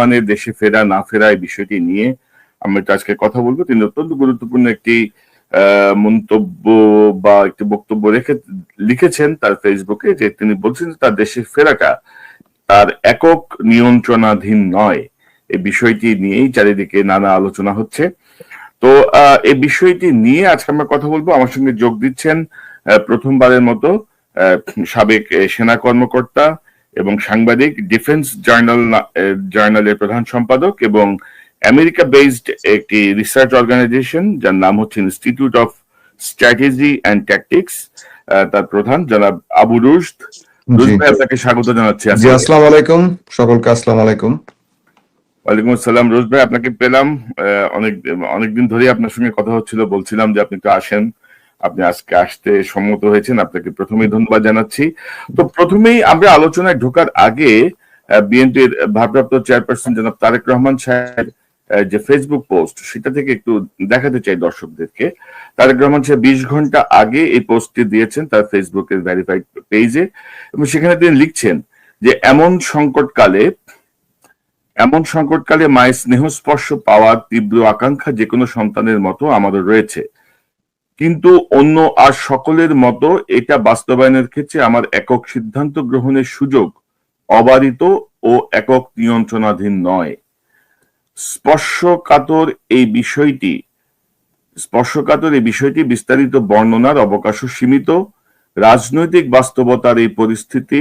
মানে দেশে ফেরা, না ফেরা এই বিষয়টি নিয়ে আমরা একটু আজকে কথা বলব। তিনি অত্যন্ত গুরুত্বপূর্ণ একটি মন্তব্য বা একটি বক্তব্য রেখে, লিখেছেন তার ফেসবুকে যে তিনি বলছেন যে তার দেশে ফেরাটা তার একক নিয়ন্ত্রণাধীন নয়। এই বিষয়টি নিয়েই চারিদিকে নানা আলোচনা হচ্ছে। তো এই বিষয়টি নিয়ে আজকে আমরা কথা বলব। আমার সঙ্গে যোগ দিচ্ছেন প্রথমবারের মতো সাবেক সেনা কর্মকর্তা এবং সাংবাদিক ডিফেন্স জার্নাল জার্নালের প্রধান সম্পাদক এবং আমেরিকা বেসড একটি রিসার্চ অর্গানাইজেশন যার নাম হচ্ছে institute of strategy and tactics তার প্রধান জনাব আবু রুশদ। আপনাকে স্বাগত জানাচ্ছি জি আসসালামু আলাইকুম। সকলকে আসসালামু আলাইকুম। ওয়ালাইকুম আসসালাম। রোজ ভাই আপনাকে পেলাম অনেক অনেকদিন ধরেই আপনার সঙ্গে কথা হচ্ছিল বলছিলাম যে আপনি একটু আসেন। আপনি আজকে আসতে সম্মত হয়েছেন, আপনাকে প্রথমেই ধন্যবাদ জানাচ্ছি। তো প্রথমেই আমরা আলোচনায় ঢোকার আগে বিএনপির ভারপ্রাপ্ত চেয়ারপারসন জনাব তারেক রহমান সাহেব যে ফেসবুক পোস্ট, সেটা থেকে একটু দেখাতে চাই দর্শকদেরকে। তারেক রহমান সাহেব বিশ ঘণ্টা আগে এই পোস্টটি দিয়েছেন তার ফেসবুকের ভেরিফাইড পেজে এবং সেখানে তিনি লিখছেন যে, এমন সংকটকালে এমন সংকটকালে মায়ের স্নেহস্পর্শ পাওয়ার তীব্র আকাঙ্ক্ষা যে কোনো সন্তানের মতো আমাদের রয়েছে। কিন্তু অন্য আর সকলের মতো এটা বাস্তবায়নের ক্ষেত্রে আমার একক সিদ্ধান্ত গ্রহণের সুযোগ অবারিত ও একক নিয়ন্ত্রণাধীন নয়। স্পর্শকাতর এই বিষয়টি, স্পর্শকাতর এই বিষয়টি বিস্তারিত বর্ণনার অবকাশও সীমিত। রাজনৈতিক বাস্তবতার এই পরিস্থিতি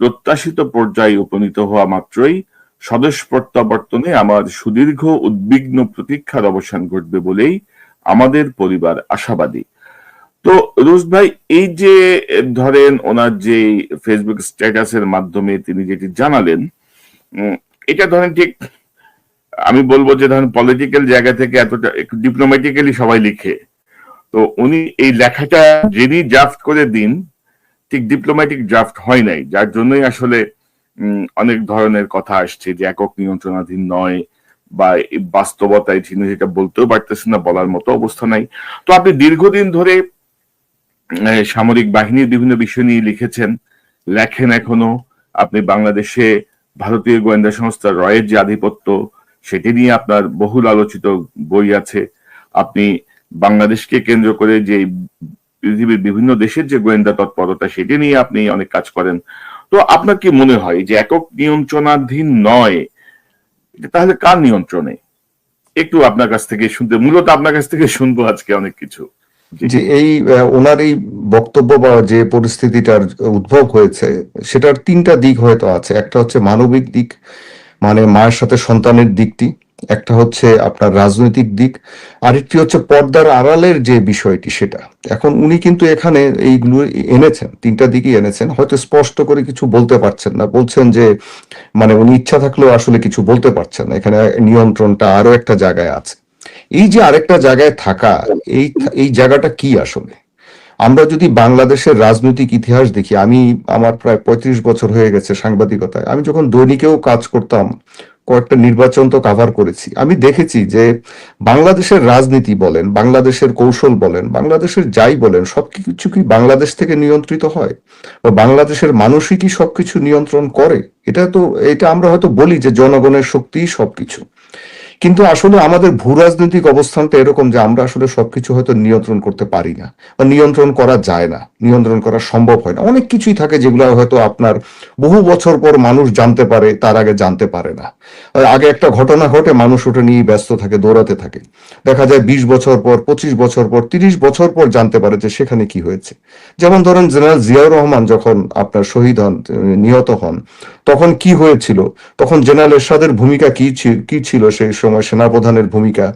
প্রত্যাশিত পর্যায়ে উপনীত হওয়া মাত্রই স্বদেশ প্রত্যাবর্তনে আমার সুদীর্ঘ উদ্বিগ্ন প্রতীক্ষার অবসান ঘটবে বলেই আমাদের পরিবার আশাবাদী। তো রুশ ভাই, এই যে ধরেন ওনার যে ফেসবুক স্ট্যাটাসের মাধ্যমে তিনি যেটি জানালেন এটা ধরেন ঠিক, আমি বলব যে ধরেন পলিটিক্যাল জায়গা থেকে এতটা একটু ডিপ্লোম্যাটিক্যালি সবাই লিখে। তো উনি এই লেখাটা যিনি ড্রাফট করে দিন, ঠিক ডিপ্লোম্যাটিক ড্রাফট হয় নাই, যার জন্যই আসলে অনেক ধরনের কথা আসছে যে একক নিয়ন্ত্রণাধীন নয় বা বাস্তবতায় তিনি যেটা বলতেও পারতেছেন না, বলার মতো অবস্থা নাই। তো আপনি দীর্ঘদিন ধরে সামরিক বাহিনীর বিভিন্ন বিষয় নিয়ে লিখেছেন, লেখেন এখনও, আপনি বাংলাদেশে ভারতীয় গোয়েন্দা সংস্থা রয়ের যে আধিপত্য, সেটি নিয়ে আপনার বহুল আলোচিত বই আছে। আপনি বাংলাদেশকে কেন্দ্র করে যে পৃথিবীর বিভিন্ন দেশের যে গোয়েন্দা তৎপরতা, সেটি নিয়ে আপনি অনেক কাজ করেন। তো আপনার কি মনে হয় যে একক নিয়ন্ত্রণাধীন নয় তাহলে কার নিয়ন্ত্রণে? একটু আপনার কাছ থেকে শুনতে, মূলত আপনার কাছ থেকে শুনব আজকে অনেক কিছু। যে এই ওনার এই বক্তব্য বা যে পরিস্থিতিটার উদ্ভব হয়েছে, সেটার তিনটা দিক হয়তো আছে। একটা হচ্ছে মানবিক দিক মানে মায়ের সাথে সন্তানের দিকটি। একটা হচ্ছে আপনার রাজনৈতিক দিক আরেকটি হচ্ছে পর্দার আড়ালের যে বিষয়টি সেটা। এখন উনি কিন্তু এখানে এইগুলো এনেছেন, তিনটা দিকই এনেছেন, হয়তো স্পষ্ট করে কিছু বলতে পারছেন না। বলছেন যে মানে উনি ইচ্ছা থাকলেও আসলে কিছু বলতে পারছেন না। এখানে নিয়ন্ত্রণটা আরও একটা জায়গায় আছে। এই যে আরেকটা জায়গায় থাকা, এই এই জায়গাটা কি আসলে? আমরা যদি বাংলাদেশের রাজনৈতিক ইতিহাস দেখি, আমি আমার প্রায় পঁয়ত্রিশ বছর হয়ে গেছে সাংবাদিকতায়। আমি যখন দৈনিকেও কাজ করতাম কয়েকটা নির্বাচন তো কাভার করেছি। আমি দেখেছি যে বাংলাদেশের রাজনীতি বলেন, বাংলাদেশের কৌশল বলেন, বাংলাদেশের যাই বলেন, সবকিছু কি বাংলাদেশ থেকে নিয়ন্ত্রিত হয়? বা বাংলাদেশের মানুষই কি সবকিছু নিয়ন্ত্রণ করে? এটা তো, এটা আমরা হয়তো বলি যে জনগণের শক্তিই সবকিছু। কিন্তু আসলে আমাদের ভূ রাজনৈতিক অবস্থানটা এরকম যে আমরা আসলে সবকিছু হয়তো নিয়ন্ত্রণ করতে পারি না বা নিয়ন্ত্রণ করা যায় না, নিয়ন্ত্রণ করা সম্ভব হয় না। অনেক কিছুই থাকে যেগুলো হয়তো আপনার বহু বছর পর মানুষ জানতে পারে, তার আগে জানতে পারে না। আগে একটা ঘটনা ঘটে, মানুষ ওটা নিয়ে ব্যস্ত থাকে, দৌড়াতে থাকে। দেখা যায় বিশ বছর পর, পঁচিশ বছর পর, তিরিশ বছর পর জানতে পারে যে সেখানে কি হয়েছে। যেমন ধরেন জেনারেল জিয়াউর রহমান যখন আপনার শহীদ হন, নিহত হন, তখন কি হয়েছিল? তখন জেনারেল এরশাদের ভূমিকা কি ছিল সেই সময়? সেনাপ্রধানের ভূমিকা,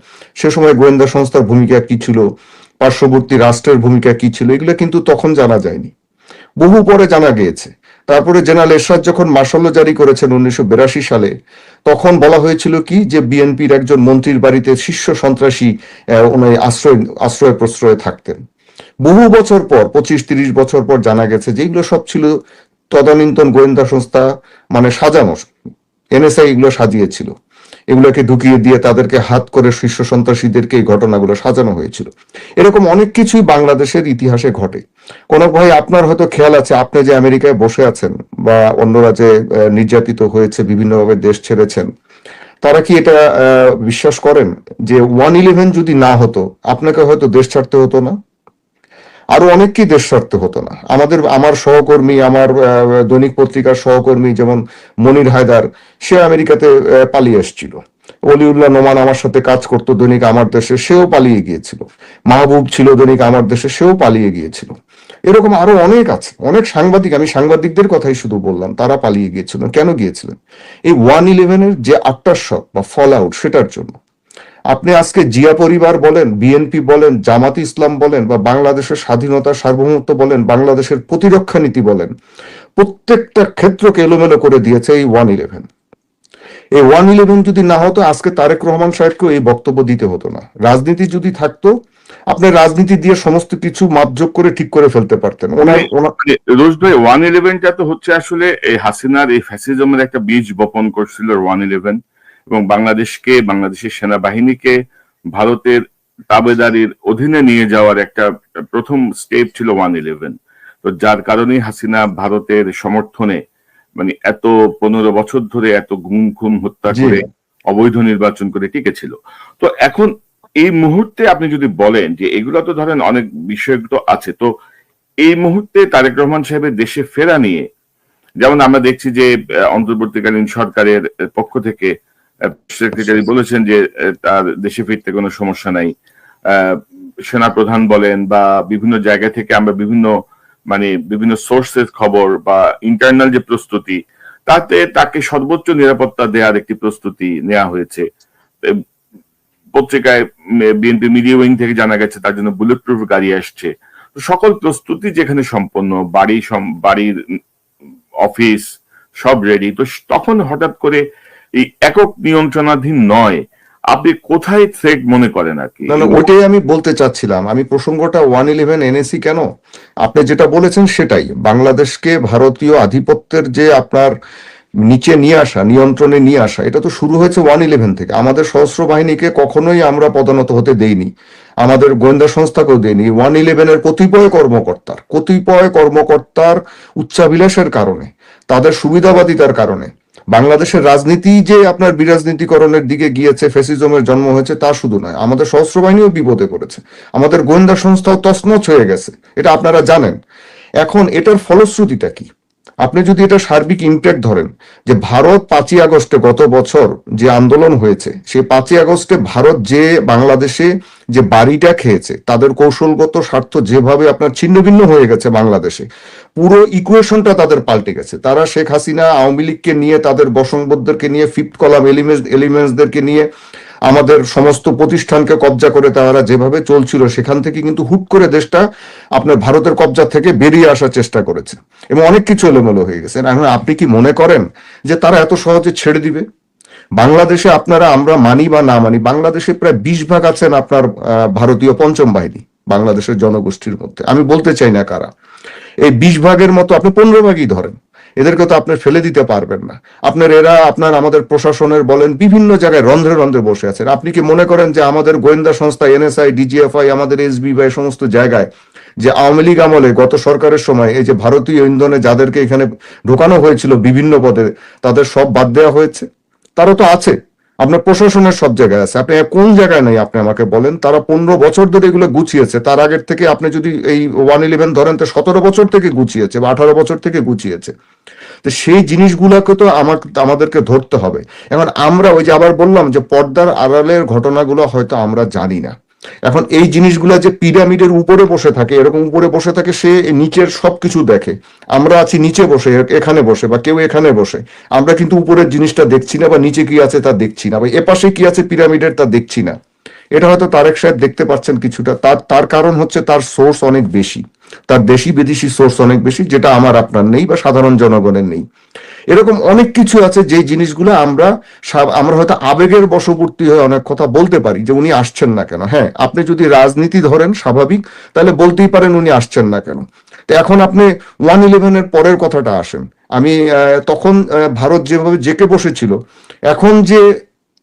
সে সময় গোয়েন্দা সংস্থার ভূমিকা কি ছিল, পার্শ্ববর্তী রাষ্ট্রের ভূমিকা কি ছিল, এগুলো কিন্তু তখন জানা যায়নি। বহু পরে জানা গিয়েছে। তারপরে জেনারেল এরশাদ যখন মার্শাল্য জারি করেছেন উনিশশো বিরাশি সালে, তখন বলা হয়েছিল কি যে বিএনপির একজন মন্ত্রীর বাড়িতে শীর্ষ সন্ত্রাসী আশ্রয় আশ্রয় প্রশ্রয়ে থাকতেন। বহু বছর পর, পঁচিশ তিরিশ বছর পর জানা গেছে যে এগুলো সব ছিল তদানীন্তন গোয়েন্দা সংস্থা মানে সাজানো, এনএসআই এগুলো সাজিয়েছিল। এগুলোকে ঢুকিয়ে দিয়ে তাদেরকে হাত করে শীর্ষ সন্ত্রাসীদেরকে এই ঘটনাগুলো সাজানো হয়েছিল। এরকম অনেক কিছুই বাংলাদেশের ইতিহাসে ঘটে। কোন ভাই, আপনার হয়তো খেয়াল আছে, আপনি যে আমেরিকায় বসে আছেন বা অন্যরা যে নির্যাতিত হয়েছে, বিভিন্নভাবে দেশ ছেড়েছেন, তারা কি এটা বিশ্বাস করেন যে ওয়ান ইলেভেন যদি না হতো, আপনাকে হয়তো দেশ ছাড়তে হতো না? আরও অনেককেই দেশ ছাড়তে হতো না। আমাদের, আমার সহকর্মী, আমার দৈনিক পত্রিকার সহকর্মী যেমন মনির হায়দার, সে আমেরিকাতে পালিয়ে এসেছিল। অলিউল্লাহ নোমান আমার সাথে কাজ করতো দৈনিক আমার দেশে, সেও পালিয়ে গিয়েছিল। মাহবুব ছিল দৈনিক আমার দেশে, সেও পালিয়ে গিয়েছিল। এরকম আরও অনেক আছে, অনেক সাংবাদিক, আমি সাংবাদিকদের কথাই শুধু বললাম, তারা পালিয়ে গিয়েছিলেন। কেন গিয়েছিলেন? এই ওয়ান ইলেভেনের যে আটটার শট বা ফল আউট সেটার জন্য। আপনি আজকে জিয়া পরিবার বলেন বিএনপি বলেন জামাত ইসলাম বলেন বা বাংলাদেশের স্বাধীনতা সার্বভৌমত্ব বলেন বাংলাদেশের প্রতিরক্ষা নীতি বলেন প্রত্যেকটা ক্ষেত্রকে এলোমেলো করে দিয়েছে এই ওয়ান ইলেভেন। এই ওয়ান ইলেভেন যদি না হতো আজকে তারেক রহমান সাহেবকেও এই বক্তব্য দিতে হতো না। রাজনীতি যদি থাকতো আপনি রাজনীতি দিয়ে সমস্ত কিছু মাপযোগ করে ঠিক করে ফেলতে পারতেন। ওনার মানে রোজ ভাই ওয়ান ইলেভেনটা তো হচ্ছে আসলে এই হাসিনার এই ফ্যাসিজমের একটা বীজ বপন করছিল ওয়ান ইলেভেন। এবং বাংলাদেশকে বাংলাদেশের সেনাবাহিনীকে ভারতের তাবেদারির অধীনে নিয়ে যাওয়ার একটা প্রথম স্টেপ ছিল ওয়ান ইলেভেন। তো যার কারণেই হাসিনা ভারতের সমর্থনে মানে এত পনেরো বছর ধরে এত গুম খুন হত্যা করে অবৈধ নির্বাচন করে টিকেছিল। তো এখন এই মুহূর্তে আপনি যদি বলেন যে এগুলো তো ধরেন অনেক বিষয় তো আছে তো এই মুহূর্তে তারেক রহমান সাহেবের দেশে ফেরা নিয়ে যেমন আমরা দেখছি যে অন্তর্বর্তীকালীন সরকারের পক্ষ থেকে সেক্রেটারি বলেছেন যে তার দেশে ফিরতে কোনো সমস্যা নাই। সেনা প্রধান বলেন বা বিভিন্ন জায়গা থেকে আমরা বিভিন্ন মানে বিভিন্ন সোর্সের খবর বা ইন্টারনাল যে প্রস্তুতি, তাতে তাকে সর্বোচ্চ নিরাপত্তা দেওয়ার একটি প্রস্তুতি নেওয়া হয়েছে। পত্রিকায় বিএনপি মিডিয়া উইং থেকে জানা গেছে তার জন্য বুলেট প্রুফ গাড়ি আসছে। সকল প্রস্তুতি যেখানে সম্পন্ন, বাড়ি বাড়ির অফিস সব রেডি তো তখন হঠাৎ করে এই একক নিয়ন্ত্রণাধীন নয়। আপনি কোথায় থ্রেট মনে করেন আর কি? না না ওটাই আমি বলতে চাচ্ছিলাম। আমি প্রসঙ্গটা ওয়ান ইলেভেন এনেছি কেন? আপনি যেটা বলেছেন সেটাই। বাংলাদেশকে ভারতীয় আধিপত্যের যে আপনার নিচে নিয়ে আসা নিয়ন্ত্রণে নিয়ে আসা এটা তো শুরু হয়েছে ওয়ান ইলেভেন থেকে। আমাদের সশস্ত্র বাহিনীকে কখনোই আমরা পদোন্নত হতে দেইনি। আমাদের গোয়েন্দা সংস্থাকেও দেয়নি ওয়ান ইলেভেনের কতিপয় কর্মকর্তার কতিপয় কর্মকর্তার উচ্চাভিলাষের কারণে তাদের সুবিধাবাদিতার কারণে বাংলাদেশের রাজনীতি যে আপনার বিরাজনীতিকরণের দিকে গিয়েছে ফেসিজমের জন্ম হয়েছে, তা শুধু নয়, আমাদের সশস্ত্র বাহিনীও বিপদে পড়েছে। আমাদের গোয়েন্দা সংস্থাও তছনছ হয়ে গেছে, এটা আপনারা জানেন। এখন এটার ফলশ্রুতিটা কি? আপনি যদি এটা সার্বিক ইম্প্যাক্ট ধরেন, যে ভারত পাঁচই আগস্টে গত বছর যে আন্দোলন হয়েছে, সেই পাঁচই আগস্টে ভারত যে বাংলাদেশে যে বাড়িটা খেয়েছে, তাদের কৌশলগত স্বার্থ যেভাবে আপনার ছিন্ন ভিন্ন হয়ে গেছে বাংলাদেশে, পুরো ইকুয়েশনটা তাদের পাল্টে গেছে। তারা শেখ হাসিনা, আওয়ামী লীগকে নিয়ে, তাদের বসংবদদেরকে নিয়ে ফিফথ কলাম এলিমেন্টস এলিমেন্টসদেরকে নিয়ে আমাদের সমস্ত প্রতিষ্ঠানকে কবজা করে তারা যেভাবে চলছিল সেখান থেকে কিন্তু হুট করে দেশটা আপনার ভারতের কবজা থেকে বেরিয়ে আসার চেষ্টা করেছে। এবং অনেক কিছু এলোমেলো হয়ে গেছে। এখন আপনি কি মনে করেন যে তারা এত সহজে ছেড়ে দিবে? বাংলাদেশে আপনারা আমরা মানি বা না মানি, বাংলাদেশে প্রায় বিশ ভাগ আছেন আপনার ভারতীয় পঞ্চম বাহিনী বাংলাদেশের জনগোষ্ঠীর মধ্যে। আমি বলতে চাই না কারা। এই বিশ ভাগের মতো আপনি পনেরো ভাগই ধরেন। এদেরকে তো আপনার ফেলে দিতে পারবেন না। আপনার এরা, আপনার আমাদের প্রশাসনের বলেন, বিভিন্ন জায়গায় রন্ধ্রে রন্ধ্রে বসে আছেন আপনি কি মনে করেন যে আমাদের গোয়েন্দা সংস্থা, এনএসআই, ডিজিএফআই, আমাদের এসবি বা সমস্ত জায়গায় যে আওয়ামী লীগ আমলে গত সরকারের সময় এই যে ভারতীয় ইন্ধনে যাদেরকে এখানে ঢোকানো হয়েছিল বিভিন্ন পদে, তাদের সব বাদ দেওয়া হয়েছে? তারা তো আছে। আপনার প্রশাসনের সব জায়গায় আছে। আপনি কোন জায়গায় নেই, আপনি আমাকে বলেন। তারা পনেরো বছর ধরে এগুলো গুছিয়েছে। তার আগের থেকে আপনি যদি এই ওয়ান ইলেভেন ধরেন, তো সতেরো বছর থেকে গুছিয়েছে বা আঠারো বছর থেকে গুছিয়েছে। তো সেই জিনিসগুলোকে তো আমার, আমাদেরকে ধরতে হবে। এখন আমরা ওই যে আবার বললাম যে পর্দার আড়ালের ঘটনাগুলো হয়তো আমরা জানি না। এখন এই জিনিসগুলো যে পিরামিডের উপরে বসে থাকে, এরকম উপরে বসে থাকে, সে নিচের সবকিছু দেখে। আমরা আছি নিচে বসে এখানে বসে, বা কেউ এখানে বসে। আমরা কিন্তু উপরের জিনিসটা দেখছি না, বা নিচে কি আছে তা দেখছি না, বা এপাশে কি আছে পিরামিডের তা দেখছি না। এটা হয়তো তারেক সাহেব দেখতে পাচ্ছেন কিছুটা। তার তার কারণ হচ্ছে তার সোর্স অনেক বেশি। তার দেশি বিদেশি সোর্স অনেক বেশি, যেটা আমার আপনার নেই বা সাধারণ জনগণের নেই। এরকম অনেক কিছু আছে যে জিনিসগুলো আমরা আমরা হয়তো আবেগের বশবর্তী হয়ে অনেক কথা বলতে পারি যে উনি আসছেন না কেন। হ্যাঁ আপনি যদি রাজনীতি ধরেন স্বাভাবিক, তাহলে বলতেই পারেন উনি আসছেন না কেন। তো এখন আপনি ওয়ান ইলেভেনের পরের কথাটা আসেন। আমি তখন ভারত যেভাবে জেকে বসেছিল, এখন যে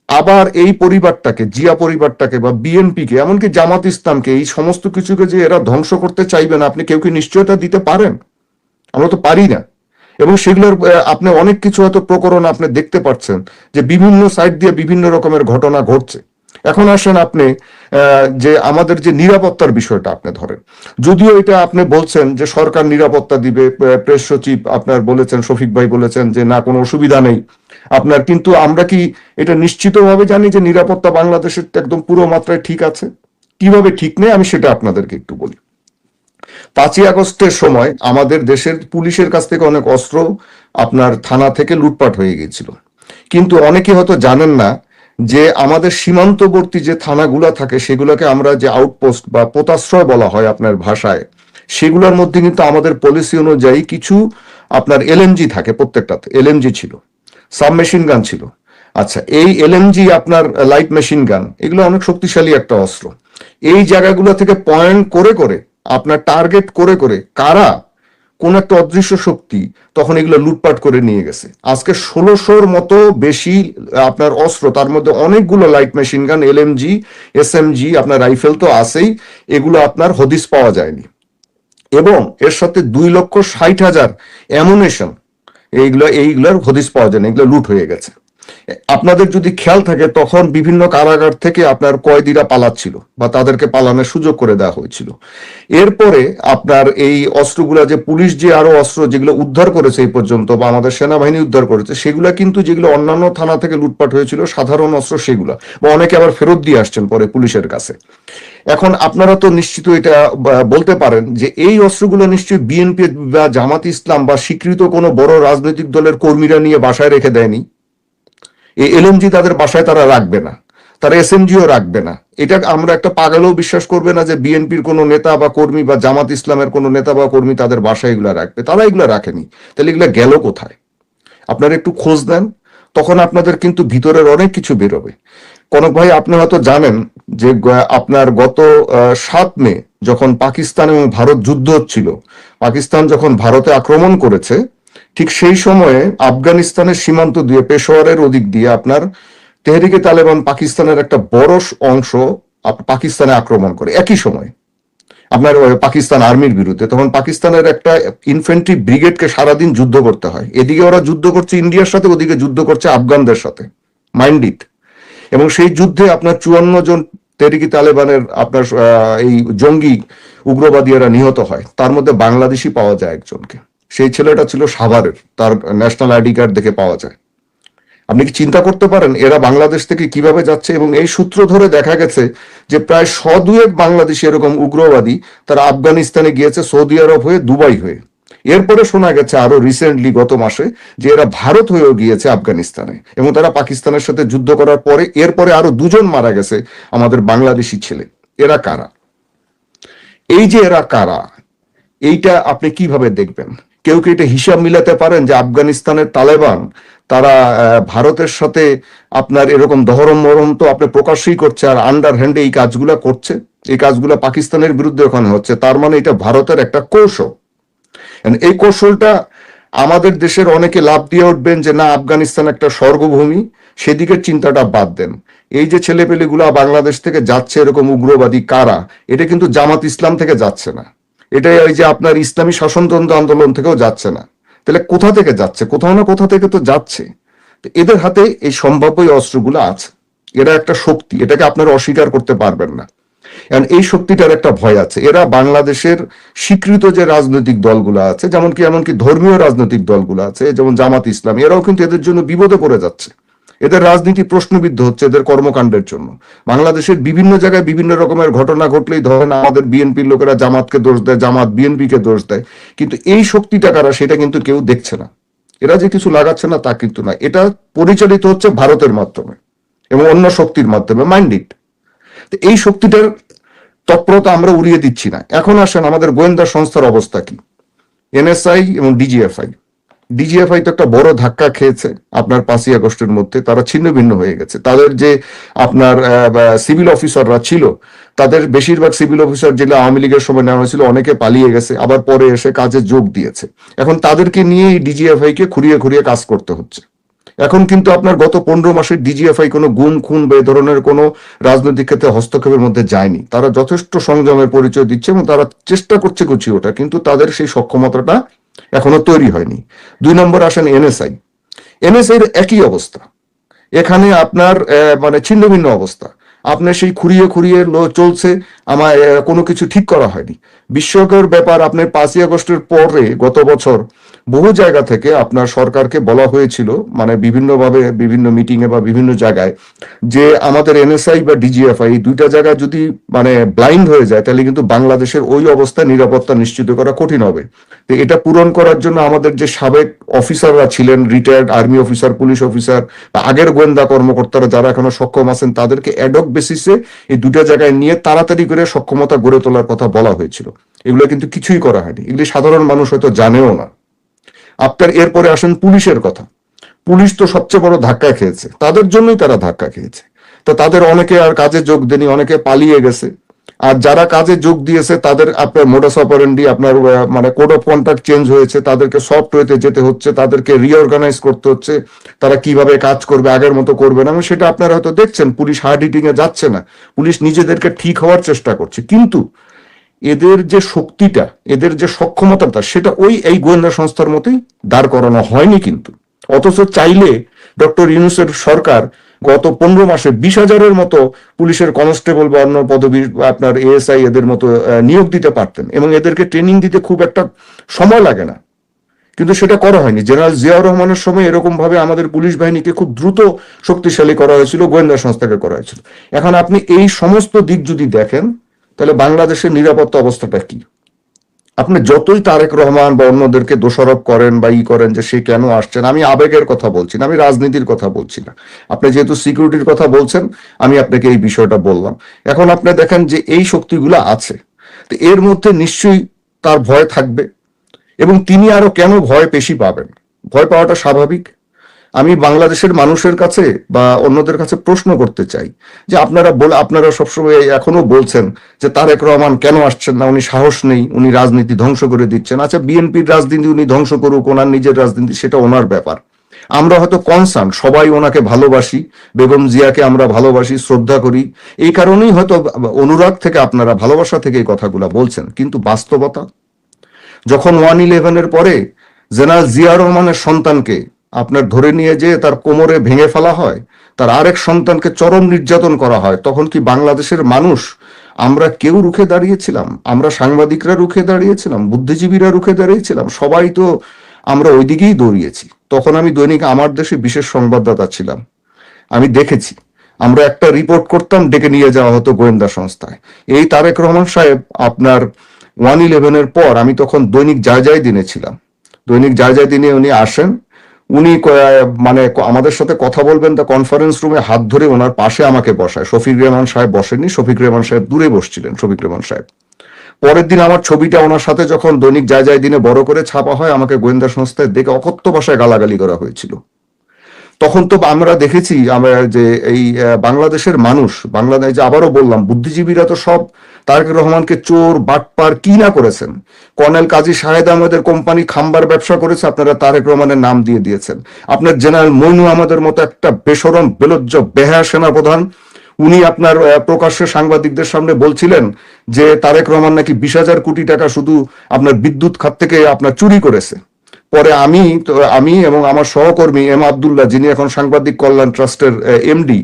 আবার এই পরিবারটাকে, জিয়া পরিবারটাকে বা বিএনপি কে এমনকি জামাত ইসলামকে, এই সমস্ত কিছুকে যে এরা ধ্বংস করতে চাইবে না, আপনি কেউ কি নিশ্চয়তা দিতে পারেন? আমরা তো পারি না। এবং সেগুলোর আপনি অনেক কিছু হয়তো প্রকরণ আপনি দেখতে পাচ্ছেন, যে বিভিন্ন সাইড দিয়ে বিভিন্ন রকমের ঘটনা ঘটছে। এখন আসেন আপনি যে আমাদের যে নিরাপত্তার বিষয়টা আপনি ধরেন। যদিও এটা আপনি বলছেন যে সরকার নিরাপত্তা দিবে প্রেস সচিব আপনার বলেছেন, শফিক ভাই বলেছেন যে না, কোনো অসুবিধা নেই। আপনার, কিন্তু আমরা কি এটা নিশ্চিতভাবে জানি যে নিরাপত্তা বাংলাদেশের একদম পুরো মাত্রায় ঠিক আছে? কীভাবে ঠিক নেই? আমি সেটা আপনাদেরকে একটু বলি। পাঁচই আগস্টের সময় আমাদের দেশের পুলিশের কাছ থেকে অনেক অস্ত্র আপনার থানা থেকে লুটপাট হয়ে গিয়েছিল। কিন্তু অনেকে হয়তো জানেন না যে আমাদের সীমান্তবর্তী যে থানাগুলো থাকে, সেগুলোকে আমরা যে আউটপোস্ট বা পোতাশ্রয় বলা হয় আপনার ভাষায়, সেগুলোর মধ্যে কিন্তু আমাদের পলিসি অনুযায়ী কিছু আপনার এলএমজি থাকে প্রত্যেকটাতে এলএমজি ছিল। সাবমেশিন গান ছিল। আচ্ছা এই এলএমজি আপনার লাইট মেশিন গান, এগুলো অনেক শক্তিশালী একটা অস্ত্র। এই জায়গাগুলো থেকে পয়েন্ট করে করে, আপনার টার্গেট করে করে, কারা কোন একটা অদৃশ্য শক্তি তখন এগুলো লুটপাট করে নিয়ে গেছে। আজকে ষোলোশোর মতো বেশি আপনার অস্ত্র, তার মধ্যে অনেকগুলো light machine gun, LMG, SMG, আপনার রাইফেল তো আছেই, এগুলো আপনার হদিস পাওয়া যায়নি। এবং এর সাথে দুই লক্ষ ষাট হাজার অ্যামুনেশন এইগুলো এইগুলোর হদিস পাওয়া যায় না এগুলো লুট হয়ে গেছে। আপনাদের যদি খেয়াল থাকে, তখন বিভিন্ন কারাগার থেকে আপনার কয়েদিরা পালাচ্ছিল বা তাদেরকে পালানোর সুযোগ করে দেওয়া হয়েছিল। এরপরে আপনার এই অস্ত্রগুলা যে পুলিশ যে আরও অস্ত্র যেগুলো উদ্ধার করেছে এই পর্যন্ত বা আমাদের সেনাবাহিনী উদ্ধার করেছে, সেগুলা কিন্তু যেগুলো অন্যান্য থানা থেকে লুটপাট হয়েছিল, সাধারণ অস্ত্র সেগুলা বা অনেকে আবার ফেরত দিয়ে আসছেন পরে পুলিশের কাছে। এখন আপনারা তো নিশ্চিত এটা বলতে পারেন যে এই অস্ত্রগুলো নিশ্চয়ই বিএনপি বা জামাত ইসলাম বা স্বীকৃত কোনো বড় রাজনৈতিক দলের কর্মীরা নিয়ে বাসায় রেখে দেয়নি। এই এলএমজি তাদের বাসায় তারা রাখবে না। তারা এসএমজিও রাখবে না। এটা আমরা একটা পাগলেও বিশ্বাস করবে না যে বিএনপির কোনো নেতা বা কর্মী বা জামাত ইসলামের কোনো নেতা বা কর্মী তাদের বাসায় এগুলো রাখবে। তারা এগুলো রাখেনি। তাহলে এগুলো গেল কোথায়? আপনারা একটু খোঁজ দেন তখন আপনাদের কিন্তু ভিতরের অনেক কিছু বেরোবে। কনক ভাই, আপনি হয়তো জানেন যে আপনার গত সাত মে যখন পাকিস্তান এবং ভারত যুদ্ধ হচ্ছিল, পাকিস্তান যখন ভারতে আক্রমণ করেছে ঠিক সেই সময়ে আফগানিস্তানের সীমান্ত দিয়ে পেশোয়ারের ওদিক দিয়ে আপনার তেহরিকে তালেবান পাকিস্তানের একটা বড় অংশ পাকিস্তানে আক্রমণ করে। একই সময় আপনার পাকিস্তান আর্মির বিরুদ্ধে তখন পাকিস্তানের একটা ইনফেন্ট্রি ব্রিগেডকে সারাদিন যুদ্ধ করতে হয়। এদিকে ওরা যুদ্ধ করছে ইন্ডিয়ার সাথে, ওদিকে যুদ্ধ করছে আফগানদের সাথে। মাইন্ড ইট এবং সেই যুদ্ধে আপনার চুয়ান্ন জন তেরিকি তালেবানের আপনার এই জঙ্গি উগ্রবাদীরা নিহত হয়। তার মধ্যে বাংলাদেশি পাওয়া যায় একজনকে। সেই ছেলেটা ছিল সাভারের, তার ন্যাশনাল আইডি কার্ড দেখে পাওয়া যায়। আপনি কি চিন্তা করতে পারেন, এরা বাংলাদেশ থেকে কীভাবে যাচ্ছে এবং এই সূত্র ধরে দেখা গেছে যে প্রায় শদুয়েক বাংলাদেশি এরকম উগ্রবাদী তারা আফগানিস্তানে গিয়েছে, সৌদি আরব হয়ে, দুবাই হয়ে। এরপরে শোনা গেছে আরও রিসেন্টলি গত মাসে যে এরা ভারত হয়েও গিয়েছে আফগানিস্তানে এবং তারা পাকিস্তানের সাথে যুদ্ধ করার পরে এরপরে আরও দুজন মারা গেছে আমাদের বাংলাদেশি ছেলে। এরা কারা? এই যে এরা কারা, এইটা আপনি কীভাবে দেখবেন? কেউ কি এটা হিসাব মিলাতে পারেন যে আফগানিস্তানের তালেবান, তারা ভারতের সাথে আপনার এরকম দহরম মরম তো আপনি প্রকাশ্যই করছে আর আন্ডার হ্যান্ডে এই কাজগুলা করছে। এই কাজগুলা পাকিস্তানের বিরুদ্ধে ওখানে হচ্ছে। তার মানে এটা ভারতের একটা কৌশল। এই কৌশলটা আমাদের দেশের অনেকে লাভ দিয়ে উঠবেন যে না, আফগানিস্তান একটা স্বর্গভূমি, সেদিকের চিন্তাটা বাদ দেন। এই যে ছেলেপেলেগুলা বাংলাদেশ থেকে যাচ্ছে এরকম উগ্রবাদী কারা, এটা কিন্তু জামাত ইসলাম থেকে যাচ্ছে না। এটা ওই যে আপনার ইসলামী শাসনতন্ত্র আন্দোলন থেকেও যাচ্ছে না। তাহলে কোথা থেকে যাচ্ছে? কোথাও না কোথা থেকে তো যাচ্ছে। এদের হাতে এই সম্ভাব্য অস্ত্রগুলো আছে। এরা একটা শক্তি, এটাকে আপনারা অস্বীকার করতে পারবেন না। এই শক্তিটার একটা ভয় আছে। এরা বাংলাদেশের স্বীকৃত যে রাজনৈতিক দলগুলো আছে যেমন কি এমনকি ধর্মীয় রাজনৈতিক দলগুলো আছে, যেমন জামাত ইসলাম, এরাও কিন্তু এদের জন্য বিপদে পড়ে যাচ্ছে। এদের রাজনীতি প্রশ্নবিদ্ধ হচ্ছে এদের কর্মকাণ্ডের জন্য। বাংলাদেশের বিভিন্ন জায়গায় বিভিন্ন রকমের ঘটনা ঘটলেই ধরেন আমাদের বিএনপির লোকেরা জামাতকে দোষ দেয়, জামাত বিএনপিকে দোষ দেয়। কিন্তু এই শক্তিটা কারা সেটা কিন্তু কেউ দেখছে না। এরা যে কিছু লাগাচ্ছে না তা কিন্তু না এটা পরিচালিত হচ্ছে ভারতের মাধ্যমে এবং অন্য শক্তির মাধ্যমে মাইন্ড ইট এই শক্তিটার তৎপরতা আমরা উড়িয়ে দিচ্ছি না। এখন আসেন আমাদের গোয়েন্দা সংস্থার অবস্থা কি? এনএসআই এবং ডিজিএফআই। ডিজিএফআই তো একটা বড় ধাক্কা খেয়েছে আপনার পাঁচই আগস্টের মধ্যে, তারা ছিন্ন ভিন্ন হয়ে গেছে। তাদের যে আপনার সিভিল অফিসাররা ছিল, তাদের বেশিরভাগ সিভিল অফিসার যেগুলো আওয়ামী লীগের সময় নেওয়া হয়েছিল, অনেকে পালিয়ে গেছে, আবার পরে এসে কাজে যোগ দিয়েছে। এখন তাদেরকে নিয়ে ডিজিএফআই কে খুঁড়িয়ে খুঁড়িয়ে কাজ করতে হচ্ছে। এখন কিন্তু আপনার গত পনেরো মাসের ডিজিএফআই কোনো গুম, খুন বা এ ধরনের কোনো রাজনৈতিক ক্ষেত্রে হস্তক্ষেপের মধ্যে যায়নি। তারা যথেষ্ট সংযমের পরিচয় দিচ্ছে এবং তারা চেষ্টা করছে গুছিয়ে ওঠা কিন্তু তাদের সেই সক্ষমতাটা এখনও তৈরি হয়নি। দুই নম্বর আসেন এনএসআই। এনএসআই এর একই অবস্থা। এখানে আপনার মানে ছিন্ন ভিন্ন অবস্থা। আপনার সেই খুঁড়িয়ে খুঁড়িয়ে চলছে আমার কোনো কিছু ঠিক করা হয়নি। বিশ্বকের ব্যাপার আপনার পাঁচই আগস্টের পরে গত বছর বহু জায়গা থেকে আপনার সরকারকে বলা হয়েছিল মানে বিভিন্নভাবে বিভিন্ন মিটিং এ বা বিভিন্ন জায়গায়, যে আমাদের এনএসআই বা ডিজিএফআই দুইটা জায়গা যদি মানে ব্লাইন্ড হয়ে যায়, তাহলে কিন্তু বাংলাদেশের ওই অবস্থায় নিরাপত্তা নিশ্চিত করা কঠিন হবে। তো এটা পূরণ করার জন্য আমাদের যে সাবেক অফিসাররা ছিলেন retired army officer police officer আগের গোয়েন্দা কর্মকর্তারা যারা এখনও সক্ষম আছেন, তাদেরকে অ্যাডক বেসিসে এই দুটা জায়গায় নিয়ে তাড়াতাড়ি করে সক্ষমতা গড়ে তোলার কথা বলা হয়েছিল। এগুলো কিন্তু কিছুই করা হয়নি। এগুলি সাধারণ মানুষ হয়তো জানেও না। আপনার এরপরে আসেন পুলিশের কথা। পুলিশ তো সবচেয়ে বড় ধাক্কা খেয়েছে। তাদের জন্যই তারা ধাক্কা খেয়েছে। তো তাদের অনেকে আর কাজে যোগ দেনি অনেকে পালিয়ে গেছে। আর যারা কাজে যোগ দিয়েছে, তাদের আপনার মোডাস অপারেন্ডি আপনার মানে কোড অফ কন্ট্যাক্ট চেঞ্জ হয়েছে, তাদেরকে সফটওয়্যারতে যেতে হচ্ছে, তাদেরকে রিঅর্গানাইজ করতে হচ্ছে, তারা কীভাবে কাজ করবে, আগের মতো করবে না। সেটা আপনারা হয়তো দেখছেন, পুলিশ হার্ড হিটিং এ যাচ্ছে না। পুলিশ নিজেদেরকে ঠিক হওয়ার চেষ্টা করছে। কিন্তু এদের যে শক্তিটা, এদের যে সক্ষমতাটা, সেটা ওই এই গোয়েন্দা সংস্থার মতোই দাঁড় করানো হয়নি কিন্তু। অথচ চাইলে ডক্টর ইউনুসের সরকার গত পনেরো মাসে বিশ হাজারের মতো পুলিশের কনস্টেবল বা অন্য পদবী, আপনার এএসআই এদের মতো নিয়োগ দিতে পারতেন এবং এদেরকে ট্রেনিং দিতে খুব একটা সময় লাগে না। কিন্তু সেটা করা হয়নি। জেনারেল জিয়াউর রহমানের সময় এরকম ভাবে আমাদের পুলিশ বাহিনীকে খুব দ্রুত শক্তিশালী করা হয়েছিল, গোয়েন্দা সংস্থাকে করা হয়েছিল। এখন আপনি এই সমস্ত দিক যদি দেখেন তাহলে বাংলাদেশের নিরাপত্তা অবস্থাটা কি? আপনি যতই তারেক রহমান বা অন্যদেরকে দোষারোপ করেন বা ই করেন যে সে কেন আসছেন আমি আবেগের কথা বলছি না, আমি রাজনীতির কথা বলছি না। আপনি যেহেতু সিকিউরিটির কথা বলছেন, আমি আপনাকে এই বিষয়টা বললাম। এখন আপনি দেখেন যে এই শক্তিগুলো আছে, তো এর মধ্যে নিশ্চয়ই তার ভয় থাকবে এবং তিনি আরও কেন ভয় পেশি পাবেন? ভয় পাওয়াটা স্বাভাবিক? আমি বাংলাদেশের মানুষের কাছে বা অন্যদের কাছে প্রশ্ন করতে চাই যে আপনারা বলে আপনারা সবসময় এখনও বলছেন যে তারেক রহমান কেন আসছেন না? উনি সাহস নেই, উনি রাজনীতি ধ্বংস করে দিচ্ছেন। আচ্ছা বিএনপির রাজনীতি উনি ধ্বংস করুক, ওনার নিজের রাজনীতি, সেটা ওনার ব্যাপার। আমরা হয়তো কনসার্ন সবাই ওনাকে ভালোবাসি, বেগম জিয়াকে আমরা ভালোবাসি, শ্রদ্ধা করি। এই কারণেই হয়তো অনুরাগ থেকে আপনারা, ভালোবাসা থেকে এই কথাগুলো বলছেন। কিন্তু বাস্তবতা? যখন ওয়ান ইলেভেনের পরে জেনারেল জিয়া রহমানের সন্তানকে আপনার ধরে নিয়ে যেয়ে তার কোমরে ভেঙে ফেলা হয়, তার আরেক সন্তানকে চরম নির্যাতন করা হয়, তখন কি বাংলাদেশের মানুষ আমরা কেউ রুখে দাঁড়িয়েছিলাম? আমরা সাংবাদিকরা রুখে দাঁড়িয়েছিলাম? বুদ্ধিজীবীরা রুখে দাঁড়িয়েছিলাম? সবাই তো আমরা ওইদিকেই দৌড়িয়েছি। তখন আমি দৈনিক আমার দেশে বিশেষ সংবাদদাতা ছিলাম। আমি দেখেছি। আমরা একটা রিপোর্ট করতাম, ডেকে নিয়ে যাওয়া হতো গোয়েন্দা সংস্থায়। এই তারেক রহমান সাহেব আপনার ওয়ান ইলেভেনের পর আমি তখন দৈনিক যায় যায় দিনে ছিলাম। দৈনিক যায় যায় দিনে উনি আসেন উনি মানে আমাদের সাথে কথা বলবেন তা কনফারেন্স রুমে হাত ধরে ওনার পাশে আমাকে বসায়। শফিক রেহমান সাহেব বসেননি, শফিক রেহমান সাহেব দূরে বসছিলেন, শফিক রেহমান সাহেব। পরের দিন আমার ছবিটা ওনার সাথে যখন দৈনিক যায় যায় দিনে বড় করে ছাপা হয়, আমাকে গোয়েন্দা সংস্থায় দেখে অকথ্য ভাষায় গালাগালি করা হয়েছিল। তখন তো আমরা দেখেছি, আমরা যে এই বাংলাদেশের মানুষ বাংলাদেশ আবারও বললাম, বুদ্ধিজীবীরা তো সব তারেক রহমানকে চোর, বাটপার কি না করেছেন? কর্নেল কাজী শাহেদ আহমেদের কোম্পানি খাম্বার ব্যবসা করেছে, আপনারা তারেক রহমানের নাম দিয়ে দিয়েছেন। আপনার জেনারেল মইনু আহমেদের মতো একটা বেসরম, বেলজ্জ, বেহায়া সেনাপ্রধান, উনি আপনার প্রকাশ্যে সাংবাদিকদের সামনে বলছিলেন যে তারেক রহমান নাকি বিশ হাজার কোটি টাকা শুধু আপনার বিদ্যুৎ খাত থেকে আপনার চুরি করেছে। পরে আমি আমি এবং আমার সহকর্মী এম আবদুল্লাহ, যিনি এখন সাংবাদিক কল্যাণ ট্রাস্টের এমডি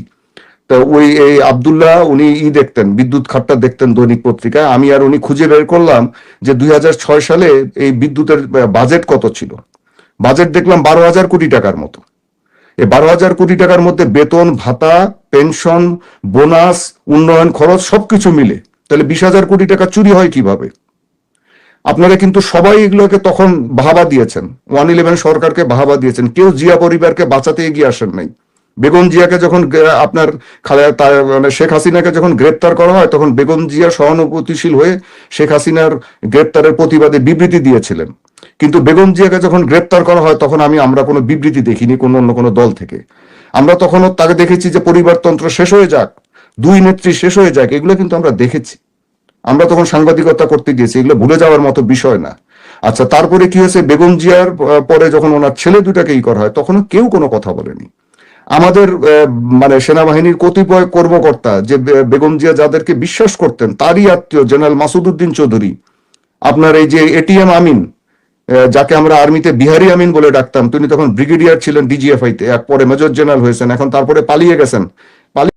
তো ওই, এই আবদুল্লাহ উনি ই দেখতেন, বিদ্যুৎ খাতটা দেখতেন দৈনিক পত্রিকায়। আমি আর উনি খুঁজে বের করলাম যে দুই হাজার ছয় সালে এই বিদ্যুতের বাজেট কত ছিল। বাজেট দেখলাম বারো হাজার কোটি টাকার মতো। এই বারো হাজার কোটি টাকার মধ্যে বেতন, ভাতা পেনশন বোনাস উন্নয়ন খরচ সবকিছু মিলে। তাহলে বিশ হাজার কোটি টাকা চুরি হয় কীভাবে? আপনারা কিন্তু সবাই এগুলোকে তখন বাহাবা দিয়েছেন। ওয়ান ইলেভেন সরকারকে বাহাবা দিয়েছেন। কেউ জিয়া পরিবারকে বাঁচাতে এগিয়ে আসেন নাই। বেগম জিয়াকে যখন আপনার মানে শেখ হাসিনাকে যখন গ্রেপ্তার করা হয়, তখন বেগম জিয়া সহানুভূতিশীল হয়ে শেখ হাসিনার গ্রেপ্তারের প্রতিবাদে বিবৃতি দিয়েছিলেন। কিন্তু বেগম জিয়াকে যখন গ্রেপ্তার করা হয়, তখন আমি আমরা কোনো বিবৃতি দেখিনি কোনো অন্য কোনো দল থেকে। আমরা তখনও তাকে দেখেছি যে পরিবারতন্ত্র শেষ হয়ে যাক, দুই নেত্রী শেষ হয়ে যাক, এগুলো কিন্তু আমরা দেখেছি। আমরা তখন সাংবাদিকতা করতে গিয়েছি, এগুলো ভুলে যাওয়ার মতো বিষয় না। আচ্ছা তারপরে কি হয়েছে? বেগম জিয়ার পরে যখন ওনার ছেলে দুটাকে ই করা হয়, তখনও কেউ কোনো কথা বলেনি। আমাদের মানে সেনাবাহিনীর কতিপয় কর্মকর্তা যে বেগম জিয়া যাদেরকে বিশ্বাস করতেন, তারই আত্মীয় জেনারেল মাসুদুদ্দিন চৌধুরী। আপনার এই যে এটিএম আমিন যাকে আমরা আর্মিতে বিহারি আমিন বলে ডাকতাম, তিনি তখন ব্রিগেডিয়ার ছিলেন ডিজিএফআই তে, এক পরে মেজর জেনারেল হয়েছেন, এখন তারপরে পালিয়ে গেছেন।